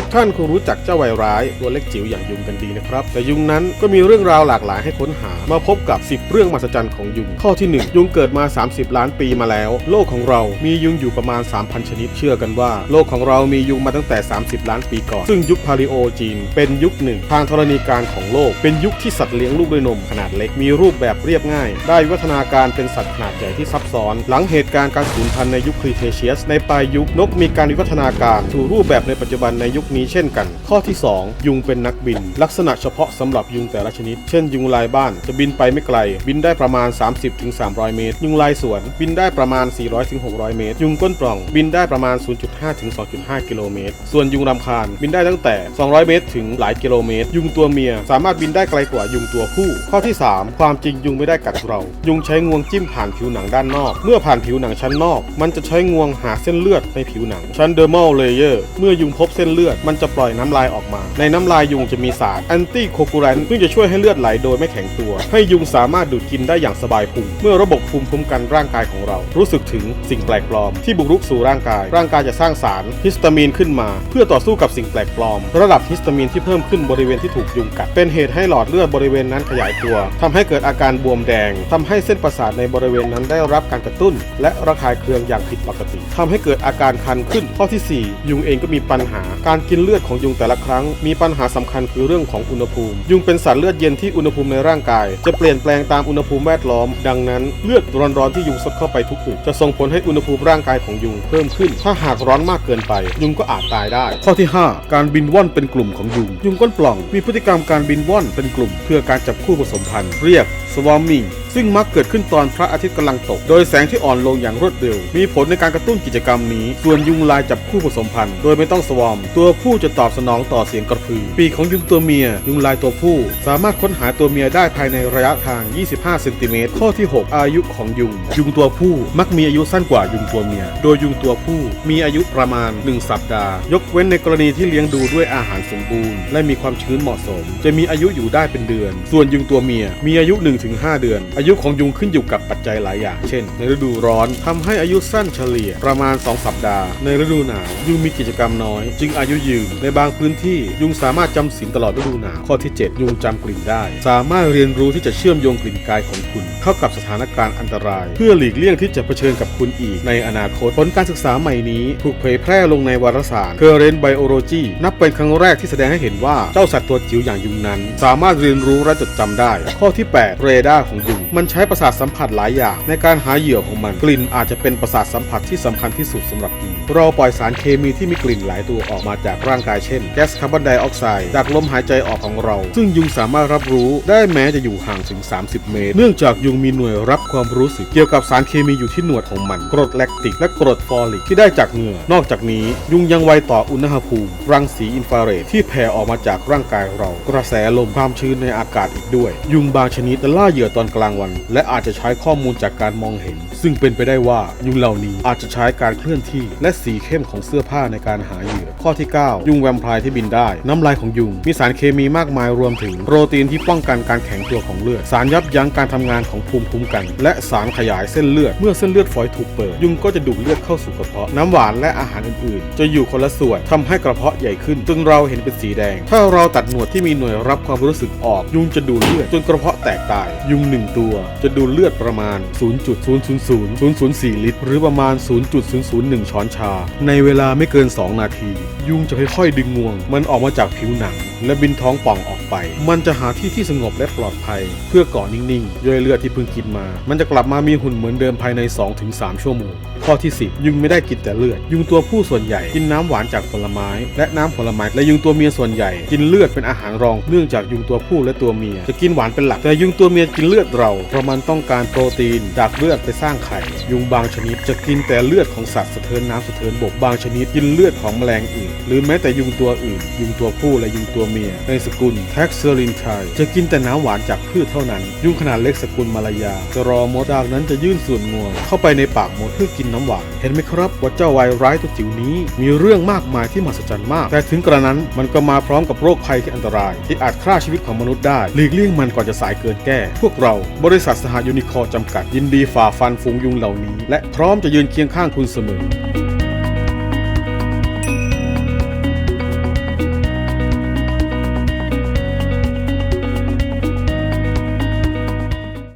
ทุกท่านคงรู้จักเจ้าไวร้ายตัวเล็กจิ๋วอย่างยุงกันดีนะครับ แต่ยุงนั้นก็มีเรื่องราวหลากหลายให้ค้นหา มาพบกับ 10 เรื่องมหัศจรรย์ของยุง ข้อที่ 1 ยุงเกิดมา 30 ล้านปีมาแล้ว โลกของเรามียุงอยู่ประมาณ 3,000 ชนิดเชื่อกันว่า โลกของเรามียุงมาตั้งแต่ 30 ล้านปีก่อน ซึ่งยุคพาลิโอจีน เป็นยุคหนึ่งทางธรณีการของโลก เป็นยุคที่สัตว์เลี้ยงลูกด้วยนมขนาดเล็กมีรูปแบบเรียบง่าย ได้วิวัฒนาการเป็นสัตว์ขนาดใหญ่ที่ซับซ้อน หลังเหตุการณ์การสูญพันธุ์ในยุคครีเทเชียส ในปลายยุคนกมีการวิวัฒนาการสู่รูปแบบในปัจจุบันในยุคนี้เช่นกัน ข้อที่ 2 ยุงเป็นนักบิน ลักษณะเฉพาะสำหรับยุงแต่ละชนิด เช่น ยุงลายบ้านจะบินไปไม่ไกล บินได้ประมาณ 30-300 เมตร ยุงลายสวน บินได้ประมาณ 400-600 เมตร ยุงก้นปล่อง บินได้ประมาณ 0.5-2.5 กิโลเมตร ส่วนยุงรำคาญ บินได้ตั้งแต่ 200 เมตร ถึงหลายกิโลเมตร ยุงตัวเมียสามารถบินได้ไกลกว่ายุงตัวผู้ ข้อที่ 3 ความจริงยุงไม่ได้กัดเรา ยุงใช้งวงจิ้มผ่านผิวหนังด้านนอก เมื่อผ่านผิวหนังชั้นนอก มันจะใช้งวงหาเส้นเลือดในผิวหนังชั้นเดอร์มัลเลเยอร์เมื่อยุงพบเส้นเลือดมันจะปล่อยน้ำลายออกมา ในน้ำลายยุงจะมีสารแอนตี้โคกูแลนซึ่งจะช่วยให้เลือดไหลโดยไม่แข็งตัว ให้ยุงสามารถดูดกินได้อย่างสบายพุงเมื่อระบบภูมิคุ้มกันร่างกายของเรา รู้สึกถึงสิ่งแปลกปลอม ที่บุกรุกสู่ร่างกาย ร่างกายจะสร้างสารฮิสตามีนขึ้นมา เพื่อต่อสู้กับสิ่งแปลกปลอม ระดับฮิสตามีนที่เพิ่มขึ้นบริเวณที่ถูกยุงกัด เป็นเหตุให้หลอดเลือดบริเวณนั้นขยายตัวทำให้เกิดอาการบวมแดงทำให้เส้นประสาทในบริเวณนั้นได้รับการกระตุ้น และระคายเคืองอย่างผิดปกติทำให้เกิดอาการคันขึ้นข้อที่ 4 ยุงเองก็มีปัญหาการการกินเลือดของยุงแต่ละครั้ง มีปัญหาสำคัญคือเรื่องของอุณหภูมิ ยุงเป็นสัตว์เลือดเย็นที่อุณหภูมิในร่างกาย จะเปลี่ยนแปลงตามอุณหภูมิแวดล้อม ดังนั้นเลือดร้อนๆที่ยุงซดเข้าไปทุกอึจะส่งผลให้อุณหภูมิร่างกายของยุงเพิ่มขึ้น ถ้าหากร้อนมากเกินไป ยุงก็อาจตายได้ ข้อที่ 5 การบินว่อนเป็นกลุ่มของยุง ยุงก้นปล่อง มีพฤติกรรมการบินว่อนเป็นกลุ่ม เพื่อการจับคู่ผสมพันธุ์เรียก swarming ซึ่งมักเกิดขึ้นตอนพระอาทิตย์กำลังตก โดยแสงที่อ่อนลงอย่างรวดเร็ว มีผลในการกระตุ้นกิจกรรมนี้ ส่วนยุงลายจับคู่ผสมพันธุ์ โดยไม่ต้องสวอม ตัวผู้จะตอบสนองต่อเสียงกระพือ ปีกของยุงตัวเมีย ยุงลายตัวผู้ สามารถค้นหาตัวเมียได้ภายในระยะทาง 25 เซนติเมตร ข้อที่ 6 อายุของยุง ยุงตัวผู้มักมีอายุสั้นกว่ายุงตัวเมีย โดยยุงตัวผู้มีอายุประมาณ 1 สัปดาห์ ยกเว้นในกรณีที่เลี้ยงดูด้วยอาหารสมบูรณ์ และมีความชื้นเหมาะสม จะมีอายุอยู่ได้เป็นเดือน ส่วนยุงตัวเมียมีอายุ 1-5 เดือนอายุของยุงขึ้นอยู่กับปัจจัยหลายอย่าง เช่น ในฤดูร้อนทำให้อายุสั้นเฉลี่ยประมาณ 2 สัปดาห์ ในฤดูหนาวยุงมีกิจกรรมน้อย จึงอายุยืน ในบางพื้นที่ยุงสามารถจำศีลตลอดฤดูหนาว ข้อที่ 7 ยุงจำกลิ่นได้ สามารถเรียนรู้ที่จะเชื่อมโยงกลิ่นกายของคุณ เข้ากับสถานการณ์อันตราย เพื่อหลีกเลี่ยงที่จะเผชิญกับคุณอีกในอนาคตผลการศึกษาใหม่นี้ ถูกเผยแพร่ลงในวารสาร Current Biology นับเป็นครั้งแรกที่แสดงให้เห็นว่าเจ้าสัตว์ตัวจิ๋วอย่างยุงนั้น สามารถเรียนรู้และจดจำได้ ข้อที่ 8 เรดาร์ของยุงมันใช้ประสาทสัมผัสหลายอย่าง ในการหาเหยื่อของมัน กลิ่นอาจจะเป็นประสาทสัมผัสที่สำคัญที่สุดสำหรับยุงเราปล่อยสารเคมีที่มีกลิ่นหลายตัวออกมาจากร่างกายเช่นแก๊สคาร์บอนไดออกไซด์จากลมหายใจออกของเรา ซึ่งยุงสามารถรับรู้ได้แม้จะอยู่ห่างถึง 30 เมตร เนื่องจากยุงมีหน่วยรับความรู้สึกเกี่ยวกับสารเคมีอยู่ที่หนวดของมันกรดแลคติก และกรดฟอลิกที่ได้จากเหงื่อนอกจากนี้ ยุงยังไวต่ออุณหภูมิ รังสีอินฟราเรดที่แผ่ออกมาจากร่างกายเรา กระแสลมความชื้นในอากาศอีกด้วย ยุงบางชนิดจะล่าเหยื่อตอนกลางวัน และอาจจะใช้ข้อมูลจากการมองเห็น ซึ่งเป็นไปได้ว่ายุงเหล่านี้อาจจะใช้การเคลื่อนที่ และสีเข้มของเสื้อผ้าในการหาเหยื่อ ข้อที่ 9 ยุงแวมไพร์ที่บินได้ น้ำลายของยุง มีสารเคมีมากมายรวมถึงโปรตีนที่ป้องกันการแข็งตัวของเลือด สารยับยั้งการทำงานของภูมิคุ้มกัน และสารขยายเส้นเลือด เมื่อเส้นเลือดฝอยถูกเปิด ยุงก็จะดูดเลือดเข้าสู่กระเพาะ น้ำหวานและอาหารอื่นๆ จะอยู่คนละส่วนทำให้กระเพาะใหญ่ขึ้นจนเราเห็นเป็นสีแดง ถ้าเราตัดหนวดที่มีหน่วยรับความรู้สึกออก ยุงจะดูดเลือดจนกระเพาะแตกตาย ยุงหนึ่งตัวจะดูดเลือดประมาณ0.000004 ลิตร หรือประมาณ 0.001 ช้อนชา ในเวลาไม่เกิน 2 นาที ยุงจะค่อยๆ ดึงงวง มันออกมาจากผิวหนัง และบินท้องป่องออกไป มันจะหาที่ที่สงบและปลอดภัย เพื่อกาะนิ่งๆ ย่อยเลือดที่เพิ่งกินมา มันจะกลับมามีหุ่นเหมือนเดิมภายใน 2-3 ชั่วโมง ข้อที่ 10 ยุงไม่ได้กินแต่เลือด ยุงตัวผู้ส่วนใหญ่กินน้ำหวานจากผลไม้ และน้ำผลไม้ และยุงตัวเมียส่วนใหญ่กินเลือดเป็นอาหารรอง เนื่องจากยุงตัวผู้และตัวเมียจะกินหวานเป็นหลัก แต่ยุงตัวเมียกินเลือดเราเพราะมันต้องการโปรตีนจากเลือดไปสร้างไข่ ยุงบางชนิดจะกินแต่เลือดของสัตว์สะเทินน้ำสะเทินบกบางชนิดกินเลือดของแมลงอื่น หรือแม้แต่ยุงตัวอื่น ยุงตัวผู้และยุงตัวเมีย ในสกุลแท็กเซอรินไทจะกินแต่น้ำหวานจากพืชเท่านั้น ยุงขนาดเล็กสกุลมาลายา จะรอมดจากนั้นจะยื่นส่วนงวงเข้าไปในปากมดเพื่อกินน้ำหวานเห็นไหมครับว่าเจ้าวายร้ายตัวจิ๋วนี้ มีเรื่องมากมายที่มหัศจรรย์มาก แต่ถึงกระนั้นมันก็มาพร้อมกับโรคภัยที่อันตราย ที่อาจฆ่าชีวิตของมนุษย์ได้หลีกเลี่ยงมันก่อนจะสายเกินแก้ พวกเราบริษัทสหยูนิคอร์จำกัดยินดีฝ่าฟันฝูงยุงเหล่านี้ และพร้อมจะยืนเคียงข้างคุณเสมอ